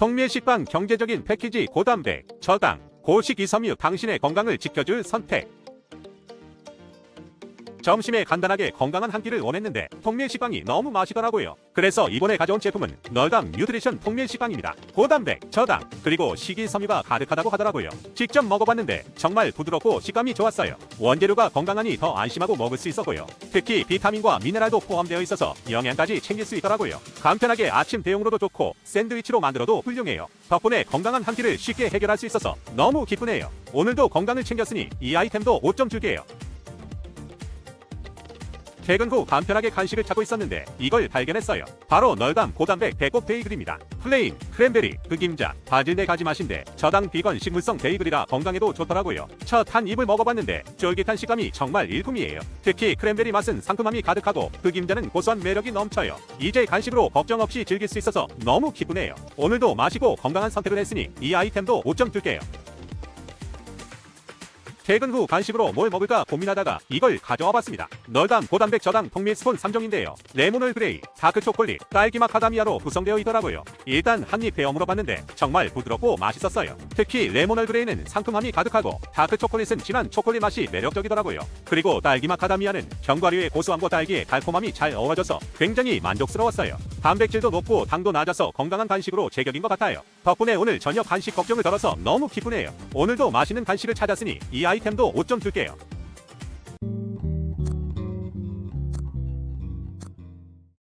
통밀식빵 경제적인 패키지 고단백, 저당, 고식이섬유 당신의 건강을 지켜줄 선택. 점심에 간단하게 건강한 한 끼를 원했는데 통밀 식빵이 너무 맛있더라고요. 그래서 이번에 가져온 제품은 널담 뉴트리션 통밀 식빵입니다. 고단백, 저당, 그리고 식이섬유가 가득하다고 하더라고요. 직접 먹어봤는데 정말 부드럽고 식감이 좋았어요. 원재료가 건강하니 더 안심하고 먹을 수 있었고요. 특히 비타민과 미네랄도 포함되어 있어서 영양까지 챙길 수 있더라고요. 간편하게 아침 대용으로도 좋고 샌드위치로 만들어도 훌륭해요. 덕분에 건강한 한 끼를 쉽게 해결할 수 있어서 너무 기쁘네요. 오늘도 건강을 챙겼으니 이 아이템도 5점 줄게요. 퇴근 후 간편하게 간식을 찾고 있었는데 이걸 발견했어요. 바로 널담 고단백 배꼽 베이글입니다. 플레인, 크랜베리, 흑임자, 바질 네 가지 맛인데 저당 비건 식물성 베이글이라 건강에도 좋더라고요. 첫 한 입을 먹어봤는데 쫄깃한 식감이 정말 일품이에요. 특히 크랜베리 맛은 상큼함이 가득하고 흑임자는 고소한 매력이 넘쳐요. 이제 간식으로 걱정 없이 즐길 수 있어서 너무 기쁘네요. 오늘도 마시고 건강한 선택을 했으니 이 아이템도 5점 줄게요. 퇴근 후 간식으로 뭘 먹을까 고민하다가 이걸 가져와 봤습니다. 널담 고단백 저당 통밀 스폰 3종인데요. 레모널 그레이, 다크 초콜릿, 딸기 마카다미아로 구성되어 있더라고요. 일단 한입 베어 물어봤는데 정말 부드럽고 맛있었어요. 특히 레모널 그레이는 상큼함이 가득하고 다크 초콜릿은 진한 초콜릿 맛이 매력적이더라고요. 그리고 딸기 마카다미아는 견과류의 고소함과 딸기의 달콤함이 잘 어우러져서 굉장히 만족스러웠어요. 단백질도 높고 당도 낮아서 건강한 간식으로 제격인 것 같아요. 덕분에 오늘 저녁 간식 걱정을 덜어서 너무 기쁘네요. 오늘도 맛있는 간식을 찾았으니 이 아이템도 5점 줄게요.